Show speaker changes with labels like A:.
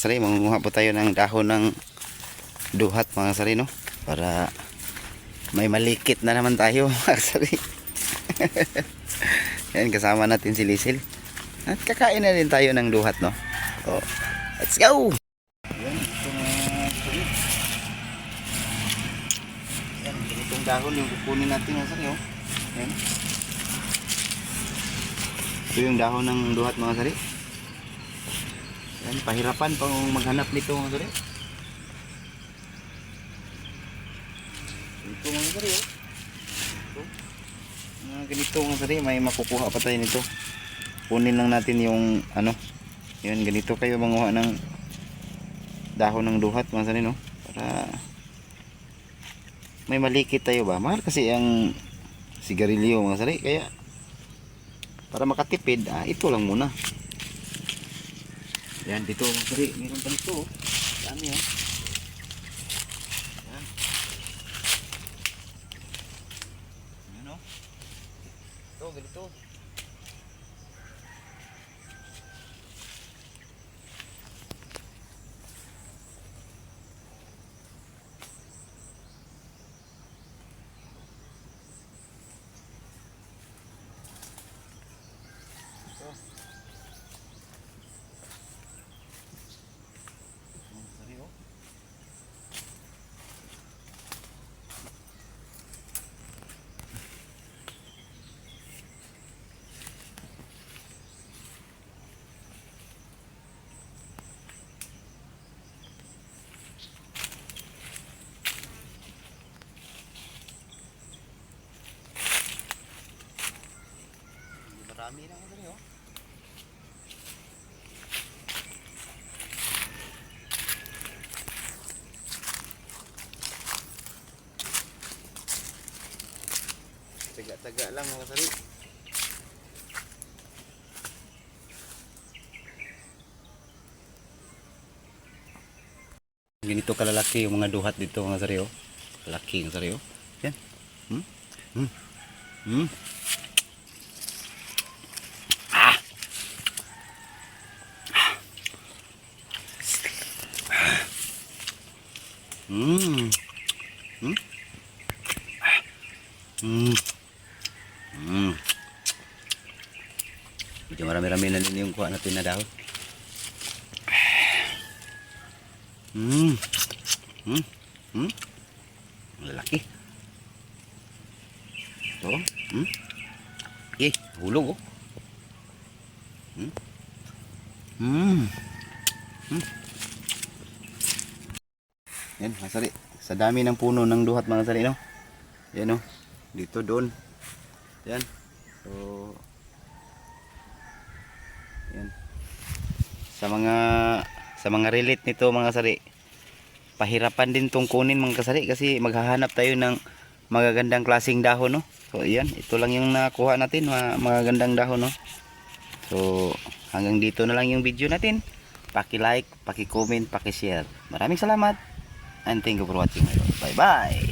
A: Sari, mangunguha po tayo ng dahon ng duhat mga sari, no? Para may malikit na naman tayo mga sari. Yan, kasama natin si Lisil. At kakain na din tayo ng duhat, no? So, let's go! Yan, ito mga dahon yung kukunin natin mga sari, oh. Yan. Ito yung dahon ng duhat mga sari. Yan, pahirapan pang maghanap nito mga sari. Ito mga sari, oh. Ito. Mga ganito mga sari, may makukuha pa tayo nito. Kunin lang natin yung ano. Yan, ganito kayo manguha ng dahon ng duhat mga sari, no? Para may malikit tayo ba? Mahal kasi ang sigarilyo mga sari, kaya para makatipid, ah, ito lang muna. Yan, dito mga sari, meron pa nito. oh. Dami oh. Yan. Yan oh. Ito, ganito. Marami na ako oh. Taga-taga lang mga sari. Ganito kalalaki yung mga duhat dito mga sari oh. Kalaki yung sari oh. Yan. Hmm? Hmm. Hmm. Hmm. Hmm. Hmm. Hmm. Medyo marami-rami na din yung kuha natin na dahon. Hmm. Hmm. Hmm. Lalaki. Ito. Hmm. Eh, hulog oh. Hmm. Hmm. Hmm. Yan, mga sari. Sa dami ng puno ng duhat mga sari, no? Yan, no? Dito, doon. Yan. So, yan. Sa mga sa mga relate nito mga sari, pahirapan din tong kunin mga kasari kasi maghahanap tayo ng magagandang klaseng dahon, no? So, yan. Ito lang yung nakuha natin, mga magagandang dahon, no? So, hanggang dito na lang yung video natin. Paki-like, paki-comment, paki-share. Maraming salamat. And thank you for watching. Bye bye.